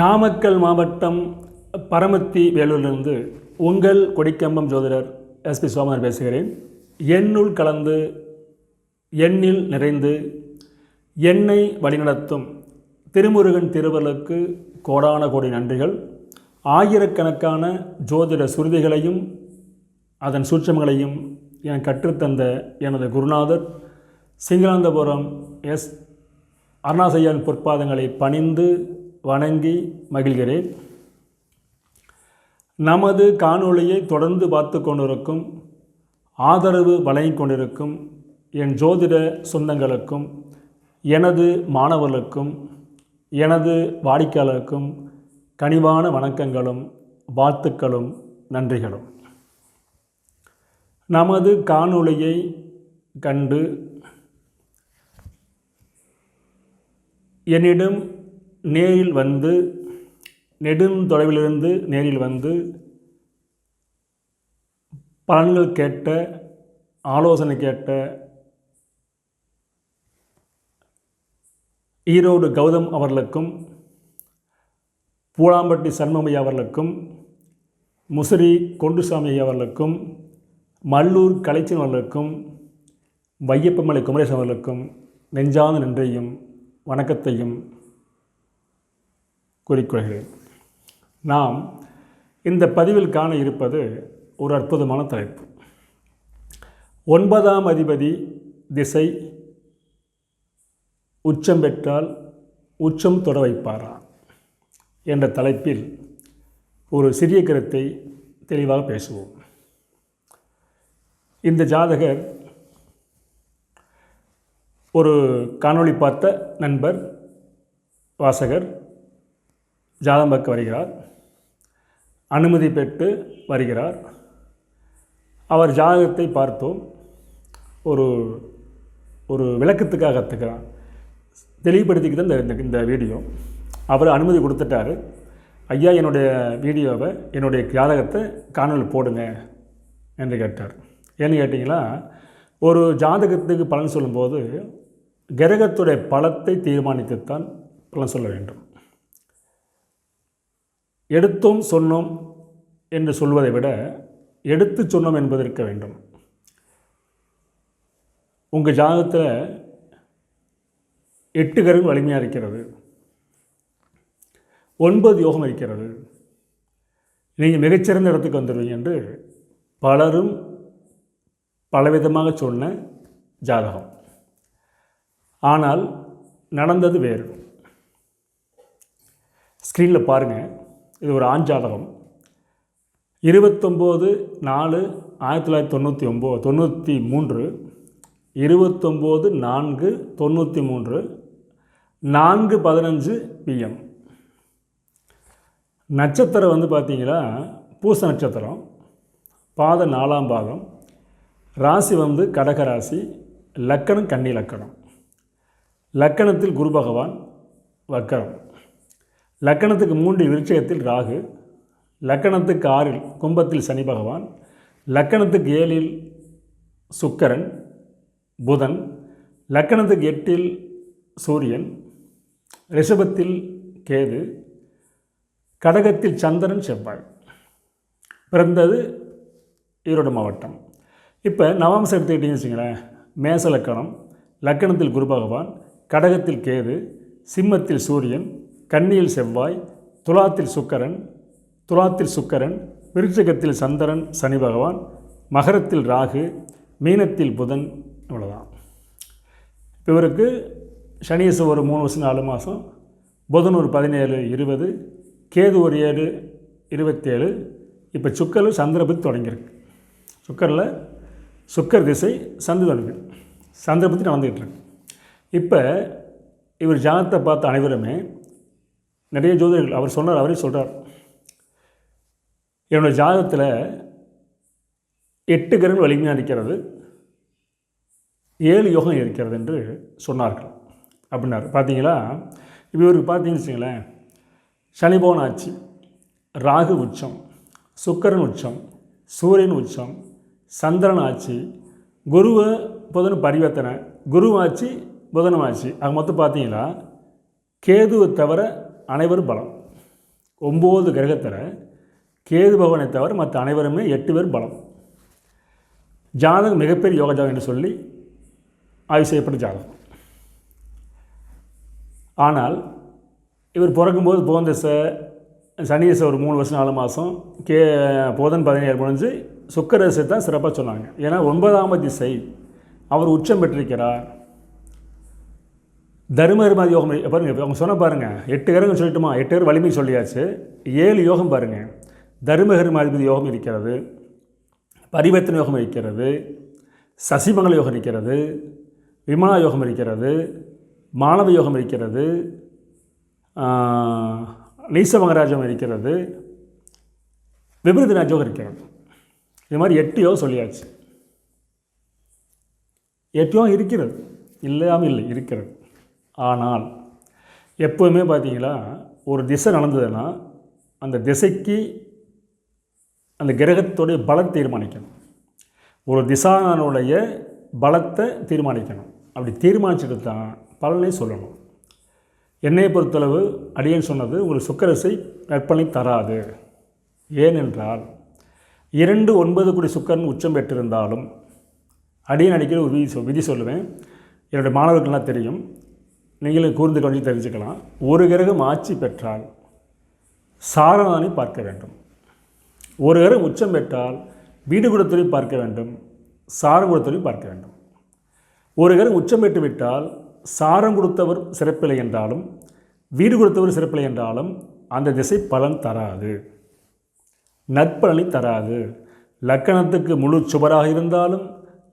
நாமக்கல் மாவட்டம் பரமத்தி வேலூரிலிருந்து உங்கள் கொடிக்கம்பம் ஜோதிடர் எஸ்பி சோமர் பேசுகிறேன். எண்ணுள் கலந்து எண்ணில் நிறைந்து என்னை வழிநடத்தும் திருமுருகன் திருவருளுக்கு கோடான கோடி நன்றிகள். ஆயிரக்கணக்கான ஜோதிட சுருதிகளையும் அதன் சூட்சமங்களையும் என கற்றுத்தந்த எனது குருநாதர் சிங்களாந்தபுரம் எஸ் அருணாசையான் பொற்பாதங்களை பணிந்து வணங்கி மகிழ்கிறேன். நமது காணொளியை தொடர்ந்து பார்த்து கொண்டிருக்கும் ஆதரவு வழங்கி கொண்டிருக்கும் என் ஜோதிட சொந்தங்களுக்கும் எனது மாணவர்களுக்கும் எனது வாடிக்கையாளருக்கும் கனிவான வணக்கங்களும் வாழ்த்துக்களும் நன்றிகளும். நமது காணொளியை கண்டு என்னிடம் நேரில் வந்து நெடுந்தொலைவிலிருந்து நேரில் வந்து பலன்கள் கேட்ட ஆலோசனை கேட்ட ஈரோடு கௌதம் அவர்களுக்கும் பூலாம்பட்டி சண்முகமையா அவர்களுக்கும் முசிறி கொண்டுசாமி அவர்களுக்கும் மல்லூர் கலைச்சன் அவர்களுக்கும் வையப்பமலை குமரேசன் அவர்களுக்கும் நெஞ்சார்ந்த நன்றியும் வணக்கத்தையும் கூறிக்கொள்கிறேன். நாம் இந்த பதிவில் காண இருப்பது ஒரு அற்புதமான தலைப்பு. ஒன்பதாம் அதிபதி திசை உச்சம் பெற்றால் உச்சம் தொட வைப்பாரா என்ற தலைப்பில் ஒரு சிறிய கருத்தை தெளிவாக பேசுவோம். இந்த ஜாதகர் ஒரு காணொளி பார்த்த நண்பர் வாசகர் ஜாதம் பார்க்க வருகிறார். அனுமதி பெற்று வருகிறார். அவர் ஜாதகத்தை பார்த்தோம். ஒரு ஒரு விளக்கத்துக்காக கற்றுக்கிறான் தெளிவுபடுத்திக்கிட்டு இந்த இந்த- இந்த வீடியோ. அவர் அனுமதி கொடுத்துட்டாரு. ஐயா என்னுடைய வீடியோவை என்னுடைய ஜாதகத்தை காணொலி போடுங்க என்று கேட்டார். ஏன்னு கேட்டிங்கன்னா ஒரு ஜாதகத்துக்கு பலன் சொல்லும்போது கிரகத்துடைய பலத்தை தீர்மானித்துத்தான் பலன் சொல்ல வேண்டும். எடுத்தோம் சொன்னோம் என்று சொல்வதை விட எடுத்து சொன்னோம் என்பது இருக்க வேண்டும். உங்கள் ஜாதகத்தில் எட்டு கருவு வலிமையாக இருக்கிறது. ஒன்பது யோகம் இருக்கிறது. நீங்கள் மிகச்சிறந்த இடத்துக்கு வந்துடுவீங்க என்று பலரும் பலவிதமாக சொன்ன ஜாதகம். ஆனால் நடந்தது வேறு. ஸ்க்ரீனில் பாருங்கள் இது ஒரு ஆஞ்சாதகம். இருபத்தொம்போது நாலு ஆயிரத்தி தொள்ளாயிரத்தி தொண்ணூற்றி ஒம்பது தொண்ணூற்றி மூன்று இருபத்தொம்போது நான்கு தொண்ணூற்றி மூன்று நான்கு பதினஞ்சு பிஎம் நட்சத்திரம் வந்து பார்த்திங்கன்னா பூச நட்சத்திரம். பாத நாலாம் பாகம். ராசி வந்து கடக ராசி லக்கணம் கன்னி லக்கணம். லக்கணத்தில் குரு பகவான் வக்கரம். லக்கணத்துக்கு மூன்று விருட்சயத்தில் ராகு லக்கணத்துக்கு ஆறில் கும்பத்தில் சனி பகவான் லக்கணத்துக்கு ஏழில் சுக்கரன் புதன் லக்கணத்துக்கு எட்டில் சூரியன் ரிஷபத்தில் கேது கடகத்தில் சந்திரன் செவ்வாய். பிறந்தது ஈரோடு மாவட்டம். இப்போ நவாம்சம் எடுத்துக்கிட்டீங்கன்னு வச்சுங்களேன் மேச லக்கணம் லக்கணத்தில் குரு பகவான் கடகத்தில் கேது சிம்மத்தில் சூரியன் கன்னியில் செவ்வாய் துலாத்தில் சுக்கரன் துலாத்தில் சுக்கரன் விருச்சகத்தில் சந்திரன் சனி பகவான் மகரத்தில் ராகு மீனத்தில் புதன் இவ்வளோதான் இப்போ இவருக்கு சனியசு ஒரு மூணு வருஷம் நாலு மாதம் புதன் ஒரு பதினேழு இருபது கேது ஒரு ஏழு இருபத்தேழு இப்போ சுக்கரில் சந்திரபுத்தி தொடங்கியிருக்கு. சுக்கரில் சுக்கர் திசை சந்து தொடங்கு சந்திரபதி நடந்துகிட்டு இருக்கு இப்போ இவர் ஜாதகத்தை பார்த்த அனைவருமே நிறைய ஜோதிடர்கள் அவர் சொன்னார் அவரே சொல்கிறார் என்னோடய ஜாதகத்தில் எட்டு கிரகங்கள் வலிமையாக இருக்கிறது ஏழு யோகம் இருக்கிறது என்று சொன்னார்கள் அப்படின்னாரு. பார்த்தீங்களா இப்போ இவருக்கு பார்த்தீங்கன்னு வச்சுங்களேன் சனிபோன் ஆட்சி ராகு உச்சம் சுக்கரன் உச்சம் சூரியன் உச்சம் சந்திரன் ஆட்சி குருவை புதன் பரிவர்த்தனை குருவாச்சு புதனமாச்சு ஆச்சு அது மொத்தம் பார்த்தீங்கன்னா கேதுவை தவிர அனைவரும் பலம். ஒம்பது கிரகத்தில் கேது பகவானை தவிர மற்ற அனைவருமே எட்டு பேர் பலம். ஜாதகம் மிகப்பெரிய யோக ஜாதகம் என்று சொல்லி ஆய்வு செய்யப்பட்ட ஜாதகம். ஆனால் இவர் பிறக்கும்போது போந்தச சனியசை ஒரு மூணு வருஷம் நாலு மாதம் கே போதன் பதினேழு முடிஞ்சு சுக்கரசை தான் சிறப்பாக சொன்னாங்க. ஏன்னா ஒன்பதாம் திசை அவர் உச்சம் பெற்றிருக்கிறார். தருமருமாதி யோகம் பாருங்கள் அவங்க சொன்ன பாருங்கள் எட்டு கரங்கள் சொல்லிட்டுமா? எட்டு பேர் வலிமை சொல்லியாச்சு. ஏழு யோகம் பாருங்க. தருமகருமாதிபதி யோகம் இருக்கிறது. பரிவர்த்தனை யோகம் இருக்கிறது. சசிமங்கல யோகம் இருக்கிறது. விமான யோகம் இருக்கிறது. மாணவ யோகம் இருக்கிறது. லீசமகராஜம் இருக்கிறது. விபரீத யோகம் இருக்கிறது. இது மாதிரி எட்டு யோகம் சொல்லியாச்சு. எட்டு யோகம் இருக்கிறது. இல்லாமல் இல்லை இருக்கிறது. ஆனால் எப்போவுமே பார்த்தீங்களா ஒரு திசை நடந்ததுன்னா அந்த திசைக்கு அந்த கிரகத்துடைய பலம் தீர்மானிக்கணும். ஒரு திசானுடைய பலத்தை தீர்மானிக்கணும். அப்படி தீர்மானிச்சுட்டு தான் பலனை சொல்லணும். என்னை பொறுத்தளவு அடியன் சொன்னது உங்களுக்கு சுக்கரசை நற்பலனை தராது. ஏனென்றால் இரண்டு ஒன்பது கோடி சுக்கரன் உச்சம் பெற்றிருந்தாலும் அடியன் அடிக்கிற ஒரு விதி சொல் விதி சொல்லுவேன். என்னுடைய மாணவர்கள்லாம் தெரியும். நீங்களும் கூர்ந்து கொஞ்சம் தெரிஞ்சுக்கலாம். ஒரு கிரகம் ஆட்சி பெற்றால் சாரணானை பார்க்க வேண்டும். ஒரு கிரகம் உச்சம் பெற்றால் வீடு கொடுத்தலையும் பார்க்க வேண்டும். சாரம் கொடுத்தலையும் பார்க்க வேண்டும். ஒரு கிரகம் உச்சம் பெற்று விட்டால் சாரம் கொடுத்தவர் சிறப்பில்லை என்றாலும் வீடு கொடுத்தவர் சிறப்பில்லை என்றாலும் அந்த திசை பலன் தராது. நற்பலனை தராது. லக்கணத்துக்கு முழு சுபராக இருந்தாலும்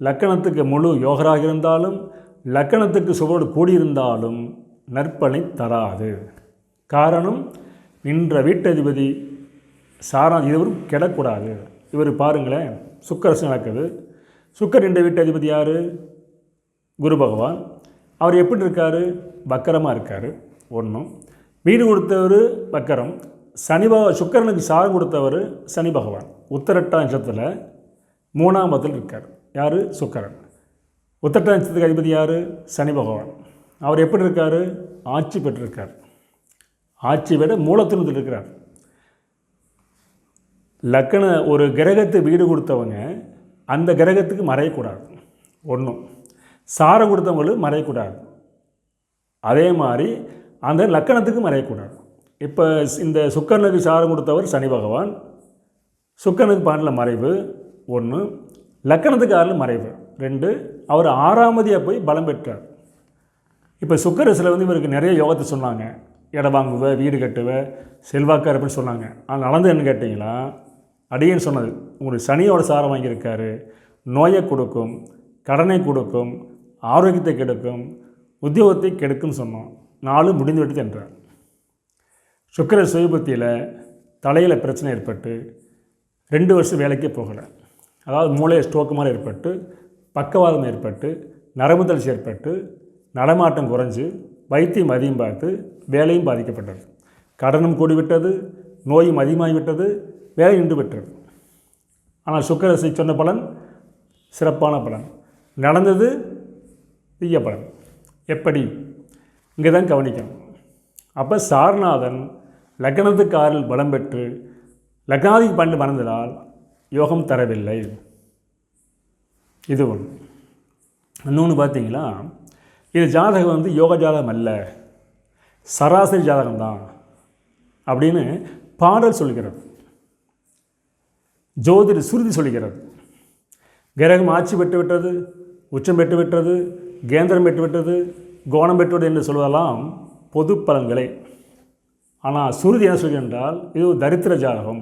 லக்கணத்துக்கு முழு யோகராக இருந்தாலும் லக்கணத்துக்கு சுவரோடு கூடியிருந்தாலும் நற்பலனை தராது. காரணம் நின்ற வீட்டதிபதி சாரா இதுவரும் கெடக்கூடாது. இவர் பாருங்களேன் சுக்கரசு நடக்குது. சுக்கர் நின்ற வீட்டதிபதி யார்? குரு பகவான். அவர் எப்படி இருக்கார்? வக்கரமாக இருக்கார். ஒன்றும் வீடு கொடுத்தவர் வக்கரம். சனி பக சுக்கரனுக்கு சாரம் கொடுத்தவர் சனி பகவான். உத்தரட்டா நட்சத்திரத்தில் மூணாம் பத்தில் இருக்கார். யார்? சுக்கரன். உத்தட்ட நட்சத்திரத்துக்கு அதிபதி யார்? சனி பகவான். அவர் எப்படி இருக்கார்? ஆட்சி பெற்றிருக்கார். ஆட்சி விட மூலத்தினத்தில் இருக்கிறார். லக்கண ஒரு கிரகத்தை வீடு கொடுத்தவங்க அந்த கிரகத்துக்கு மறையக்கூடாது. ஒன்றும் சாரம் கொடுத்தவங்களும் மறையக்கூடாது. அதே மாதிரி அந்த லக்கணத்துக்கு மறையக்கூடாது. இப்போ இந்த சுக்கரனுக்கு சாரம் கொடுத்தவர் சனி பகவான். சுக்கரனுக்கு பாண்டில் மறைவு. ஒன்று லக்கணத்துக்கு ஆறில் மறைவு. ரெண்டு அவர் ஆறாமதியாக போய் பலம் பெற்றார். இப்போ சுக்கரசில் வந்து இவருக்கு நிறைய யோகத்தை சொன்னாங்க. இடம் வாங்குவ வீடு கட்டுவ செல்வாக்கார் அப்படின்னு சொன்னாங்க. ஆனால் நடந்து என்ன கேட்டிங்களா? அடியேன்னு சொன்னது உங்களுக்கு சனியோட சாரம் வாங்கியிருக்காரு. நோயை கொடுக்கும் கடனை கொடுக்கும் ஆரோக்கியத்தை கெடுக்கும் உத்தியோகத்தை கெடுக்கும்னு சொன்னோம் நாலு முடிந்து விட்டு என்றார். சுக்கர சுயபுத்தியில் தலையில் பிரச்சனை ஏற்பட்டு ரெண்டு வருஷம் வேலைக்கே போகலை. அதாவது மூளையை ஸ்ட்ரோக்கு மாதிரி ஏற்பட்டு பக்கவாதம் ஏற்பட்டு நரம்பு ஏற்பட்டு நடமாட்டம் குறைஞ்சு வைத்தியம் அதிகம் பார்த்து வேலையும் பாதிக்கப்பட்டது. கடனும் கூடிவிட்டது நோயும் அதிகமாகிவிட்டது வேலை நின்று விட்டது ஆனால் சுக்கரசை சொன்ன பலன் சிறப்பான பலன். நடந்தது தீய பலன். எப்படி? இங்கே தான் கவனிக்கணும். அப்போ சாரநாதன் லக்னத்துக்கு ஆறில் பலம் பெற்று லக்னாதிக்கு பண்டு மறந்ததால் யோகம் தரவில்லை. இது ஒன்று இன்னொன்று பார்த்தீங்களா? இது ஜாதகம் வந்து யோக ஜாதகம் அல்ல. சராசரி ஜாதகம் தான் அப்படின்னு பாடல் சொல்கிறது. ஜோதிட சுருதி சொல்கிறது. கிரகம் ஆட்சி பெற்று விட்டது உச்சம் பெற்று விட்டது கேந்திரம் பெற்று விட்டது கோணம் பெற்றுவது என்று சொல்வதெல்லாம் பொது பலன்களே. ஆனால் சுருதி என்ன சொல்கிறது என்றால் இது ஒரு தரித்திர ஜாதகம்.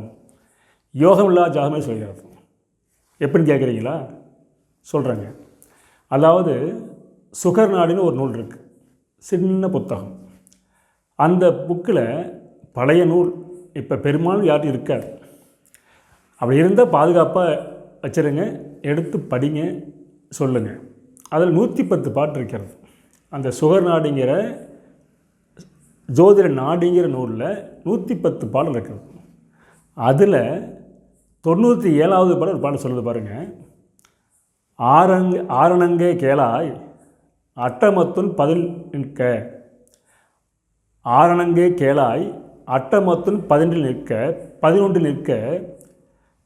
யோகம் இல்லாத ஜாதகமே சொல்கிறது. எப்படின்னு கேட்குறீங்களா? சொல்கிறேங்க அதாவது சுகர் நாடுன்னு ஒரு நூல் இருக்குது சின்ன புத்தகம். அந்த புக்கில் பழைய நூல் இப்போ பெரும்பாலும் யாரும் இருக்காது. அப்படி இருந்தால் பாதுகாப்பாக வச்சுருங்க எடுத்து படிங்க சொல்லுங்கள் அதில் நூற்றி பத்து பாட்டு இருக்கிறது. அந்த சுகர் நாடுங்கிற ஜோதிட நாடுங்கிற நூலில் நூற்றி பத்து பாடல் இருக்கிறது. அதில் தொண்ணூற்றி ஏழாவது பாடல் ஒரு பாடல் சொல்லுது பாருங்கள் ஆரங் ஆரணங்கே கேளாய் அட்டமத்துன் பதில் நிற்க. ஆரணங்கே கேளாய் அட்டமத்துன் பதினொன்று நிற்க பதினொன்று நிற்க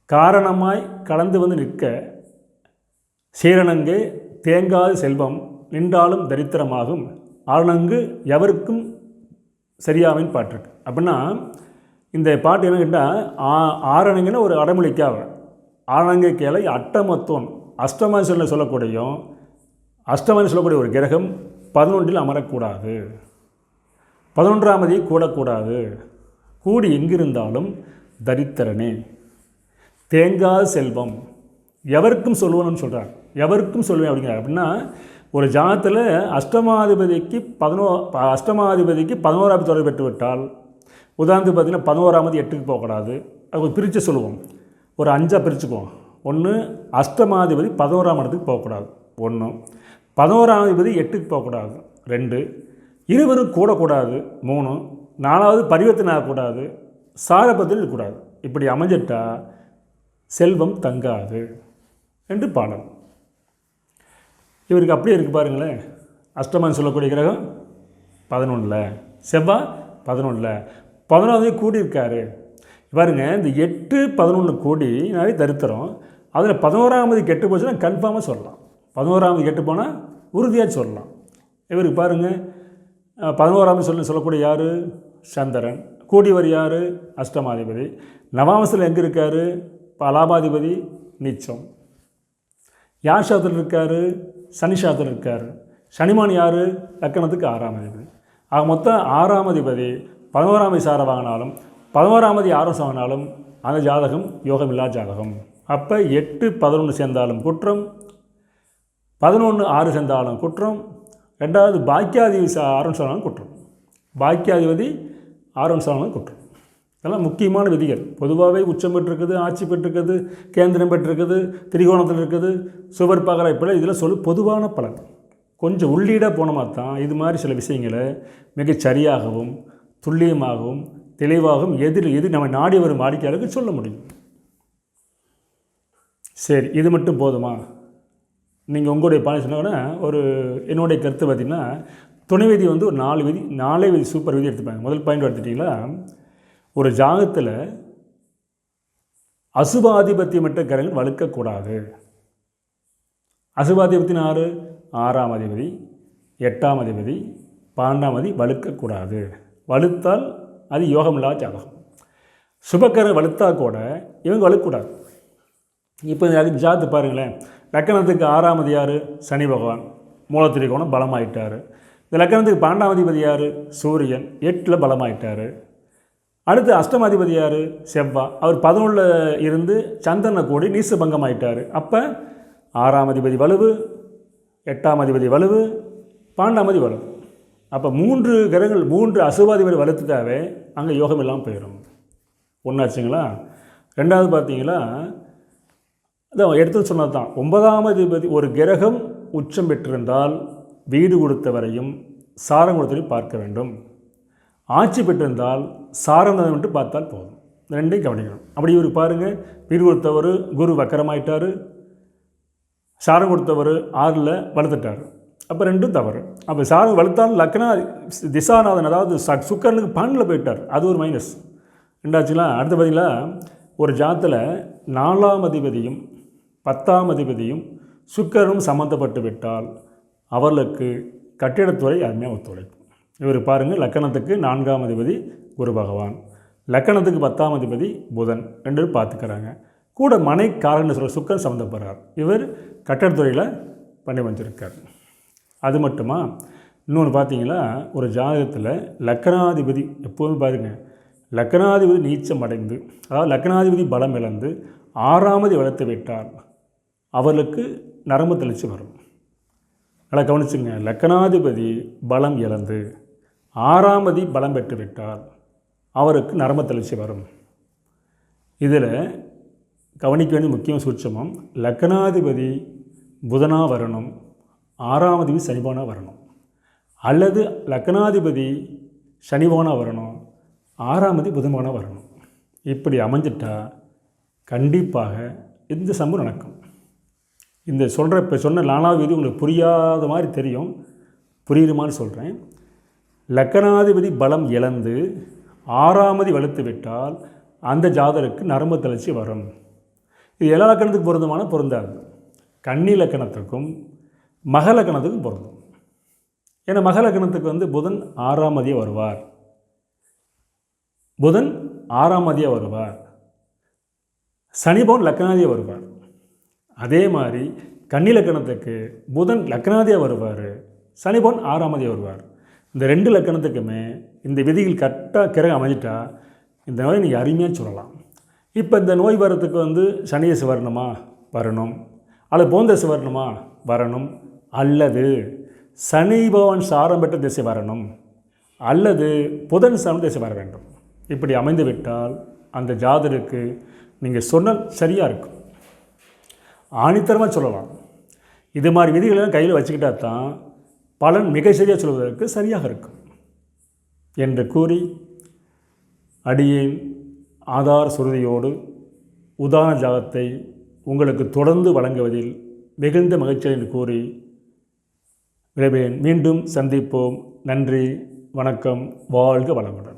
காரணமாய் கலந்து வந்து நிற்க. சீரணங்கே தேங்காது செல்வம் நின்றாலும் தரித்திரமாகும். ஆரணங்கு எவருக்கும் சரியாவின் பாட்டிருக்கு. அப்படின்னா இந்த பாட்டு என்ன கேட்டால் ஆ ஆரணங்கன்னா ஒரு அடமொழிக்காக ஆரணங்க கேளை அட்டமத்தோன். அஷ்டமன் சொல்லக்கூடிய சொல்லக்கூடியும் அஷ்டமன் சொல்லக்கூடிய ஒரு கிரகம் பதினொன்றில் அமரக்கூடாது. பதினொன்றாம் தேதி கூடக்கூடாது. கூடி எங்கிருந்தாலும் தரித்திரனே. தேங்காத செல்வம். எவருக்கும் சொல்லுவனும் சொல்கிறார் எவருக்கும் சொல்லுவேன் அப்படிங்கிறார். அப்படின்னா ஒரு ஜாதத்தில் அஷ்டமாதிபதிக்கு பதினோ அஷ்டமாதிபதிக்கு பதினோராவது தொடர்பு பெற்று விட்டால் உதாரணத்துக்கு பார்த்திங்கன்னா பதினோராமது எட்டுக்கு போகக்கூடாது. அது பிரித்து சொல்லுவோம். ஒரு அஞ்சாக பிரிச்சுக்குவோம். ஒன்று அஷ்டமாதிபதி பதினோராம் இடத்துக்கு போகக்கூடாது. ஒன்று பதினோராதிபதி எட்டுக்கு போகக்கூடாது. ரெண்டு இருவரும் கூடக்கூடாது. மூணு நாலாவது பரிவர்த்தனை ஆகக்கூடாது சாரபத்தில் இருக்கக்கூடாது. இப்படி அமைஞ்சிட்டா செல்வம் தங்காது என்று பாடல். இவருக்கு அப்படியே இருக்குது பாருங்களேன். அஷ்டமன் சொல்லக்கூடிய கிரகம் பதினொன்றில் செவ்வாய் பதினொன்றில் பதினொன்று கூடியிருக்காரு. பாருங்க இந்த எட்டு பதினொன்று கோடி நிறைய தரித்திரம். அதில் பதினோராமது கெட்டு போச்சுன்னா கன்ஃபார்மாக சொல்லலாம். பதினோராமது கெட்டு போனால் உறுதியாக சொல்லலாம். இவருக்கு பாருங்கள் பதினோராமது சொல்ல சொல்லக்கூடிய யார்? சந்திரன். கூடியவர் யார்? அஷ்டமாதிபதி. நவாமசத்தில் எங்கே இருக்கார்? பலாபாதிபதி நீச்சம் யார் சாத்திரம் இருக்கார்? சனி சாத்திரம் இருக்கார். சனிமான் யார்? லக்கணத்துக்கு ஆறாம் அதிபதி. ஆக மொத்தம் ஆறாம் அதிபதி பதினோராம் சாரை வாங்கினாலும் பதினோராமதி ஆரோசம் வாங்கினாலும் அந்த ஜாதகம் யோகமில்லா ஜாதகம். அப்போ எட்டு பதினொன்று சேர்ந்தாலும் குற்றம் பதினொன்று ஆறு சேர்ந்தாலும் குற்றம் ரெண்டாவது பாக்கியாதிபதி ஆறுன்னு சொன்னாலும் குற்றம். பாக்கியாதிபதி ஆறுன்னு சொன்னாலும் குற்றம். இதெல்லாம் முக்கியமான விதிகள். பொதுவாகவே உச்சம் பெற்றிருக்குது ஆட்சி பெற்றிருக்குது கேந்திரம் பெற்றிருக்குது திரிகோணத்தில் இருக்குது சுவர் பகர இப்படி இதில் சொல்லு பொதுவான பலன். கொஞ்சம் உள்ளீடாக போனமாக தான் இது மாதிரி சில விஷயங்களை மிகச் சரியாகவும் துல்லியமாகவும் தெளிவாகவும் எதிர் எது நம்ம நாடி வரும் வாடிக்கையாளருக்கு சொல்ல முடியும். சரி இது மட்டும் போதுமா? நீங்கள் உங்களுடைய பாணி சொன்னாங்கன்னா ஒரு என்னுடைய கருத்து பார்த்திங்கன்னா துணை விதி வந்து ஒரு நாலு விதி நாலே விதி சூப்பர் விதி எடுத்துப்பாங்க. முதல் பாயிண்ட் எடுத்துட்டிங்கன்னா ஒரு ஜாகத்தில் அசுபாதிபத்தியமற்ற கிரகங்கள் வலுக்கக்கூடாது. அசுபாதிபத்தின் ஆறு ஆறாம் அதிபதி எட்டாம் அதிபதி பன்னெண்டாம் அதிபதி வலுக்கக்கூடாது. வலுத்தால் அது யோகமில்லா ஜாதகம். சுபக்கரை வலுத்தா கூட இவங்க வலுக்கூடாது இப்போ அதுக்கு ஜாத்து பாருங்களேன். லக்கணத்துக்கு ஆறாம் யார் சனி பகவான். மூலத்திரிகோணம் பலமாயிட்டார். இந்த லக்கணத்துக்கு பன்னெண்டாம் யார்? சூரியன். எட்டில் பலமாயிட்டார். அடுத்து அஷ்டமாதிபதி யார்? செவ்வா. அவர் பதினொன்றில் இருந்து சந்திரனை கூடி நீசபங்கம் ஆயிட்டார் அப்போ ஆறாம் அதிபதி வலுவு எட்டாம் அதிபதி வலுவு பாண்டாமதி வலுவு. அப்போ மூன்று கிரகங்கள் மூன்று அசுவாதிபதி வலுத்துட்டாவே அங்கே யோகம் இல்லாமல் போயிடும் ஒன்றாச்சுங்களா ரெண்டாவது பார்த்தீங்களா? அதான் எடுத்து சொன்னது தான் ஒன்பதாம் அதிபதி ஒரு கிரகம் உச்சம் பெற்றிருந்தால் வீடு கொடுத்தவரையும் சாரம் கொடுத்தவரையும் பார்க்க வேண்டும். ஆட்சி பெற்றிருந்தால் சாரம் என்று பார்த்தால் போதும். ரெண்டையும் கவனிக்கணும். அப்படி இவர் பாருங்கள் வீடு கொடுத்தவர் குரு வக்கரமாயிட்டார். சாரம் கொடுத்தவர் ஆறில் வளர்த்துட்டார். அப்போ ரெண்டும் தவறு. அப்போ சாரம் வளர்த்தாலும் லக்னா திசாநாதன் அதாவது ச சுக்கரனுக்கு பன்னில் போயிட்டார். அது ஒரு மைனஸ் ரெண்டாச்சுங்களா அடுத்த பார்த்தீங்களா ஒரு ஜாத்தில் நாலாம் அதிபதியும் பத்தாம் அதிபதியும் சுக்கரனும் சம்மந்தப்பட்டு விட்டால் அவர்களுக்கு கட்டிடத்துறை அருமையாக ஒத்துழைக்கும். இவர் பாருங்கள் லக்கணத்துக்கு நான்காம் அதிபதி குரு பகவான். லக்கணத்துக்கு பத்தாம் அதிபதி புதன் ரெண்டு பார்த்துக்கிறாங்க. கூட மனை காரன்னு சொல்கிற சுக்கரன் சம்மந்தப்படுறார் இவர் கட்டடத்துறையில் பண்ணி வந்திருக்கார் அது மட்டுமா? இன்னொன்று பார்த்தீங்களா? ஒரு ஜாதகத்தில் லக்கணாதிபதி எப்போதும் பாருங்கள் லக்கணாதிபதி நீச்சம் அடைந்து அதாவது லக்கணாதிபதி பலம் இழந்து ஆறாமதி வளர்த்து விட்டார். அவர்களுக்கு நரம்பு தெளிச்சு வரும். நல்லா கவனிச்சுங்க. லக்கணாதிபதி பலம் இழந்து ஆறாமதி பலம் பெற்றுவிட்டால் அவருக்கு நரம்பு தெளிச்சு வரும். இதில் கவனிக்க வேண்டிய முக்கிய சூட்சமம் லக்கணாதிபதி புதனாக வரணும் ஆறாமதிபதி சனிபானாக வரணும். அல்லது லக்கணாதிபதி சனிபானாக வரணும் ஆறாமதி புதன்பானாக வரணும். இப்படி அமைஞ்சிட்டா கண்டிப்பாக இந்த சம்பவம் நடக்கும். இந்த சொல்கிற இப்போ சொன்ன நாலாவது விதி உங்களுக்கு புரியாத மாதிரி தெரியும். புரியுற மாதிரி சொல்கிறேன் லக்கணாதிபதி பலம் இழந்து ஆறாமதி வலுத்து விட்டால் அந்த ஜாதருக்கு நரம்பு தளர்ச்சி வரும். இது எல்லா லக்கணத்துக்கு பொருந்தமான பொருந்தாது. கன்னி லக்கணத்துக்கும் மக லக்கணத்துக்கும் பொருந்தும். ஏன்னா மக லக்கணத்துக்கு வந்து புதன் ஆறாம் வருவார். புதன் ஆறாம் வருவார். சனிபவன் லக்கணாதியாக வருவார். அதே மாதிரி கன்னி லக்கணத்துக்கு புதன் லக்னாதியாக வருவார் சனிபவன் ஆறாமதியாக வருவார். இந்த ரெண்டு லக்கணத்துக்குமே இந்த விதிகள் கரெக்டாக கிரகம் அமைஞ்சிட்டா இந்த நோயை நீங்கள் அருமையாக சொல்லலாம். இப்போ இந்த நோய் வர்றதுக்கு வந்து சனியசு வரணுமா வரணும். அல்லது போந்தசு வரணுமா வரணும். அல்லது சனி பகவான் சாரம் பெற்ற திசை வரணும். அல்லது புதன் சாரம் திசை வர வேண்டும். இப்படி அமைந்து விட்டால் அந்த ஜாதருக்கு நீங்கள் சொன்னால் சரியாக இருக்கும். ஆணித்தரமாக சொல்லலாம். இது மாதிரி விதிகளெல்லாம் கையில் வச்சுக்கிட்டா தான் பலன் மிக சரியாக சொல்வதற்கு சரியாக இருக்கும். என்று கூறி அடியேன் ஆதார் சுருதியோடு உதாரண ஜாகத்தை உங்களுக்கு தொடர்ந்து வழங்குவதில் மிகுந்த மகிழ்ச்சி என்று கூறி விரைவேன் மீண்டும் சந்திப்போம். நன்றி வணக்கம் வாழ்க வளமுடன்.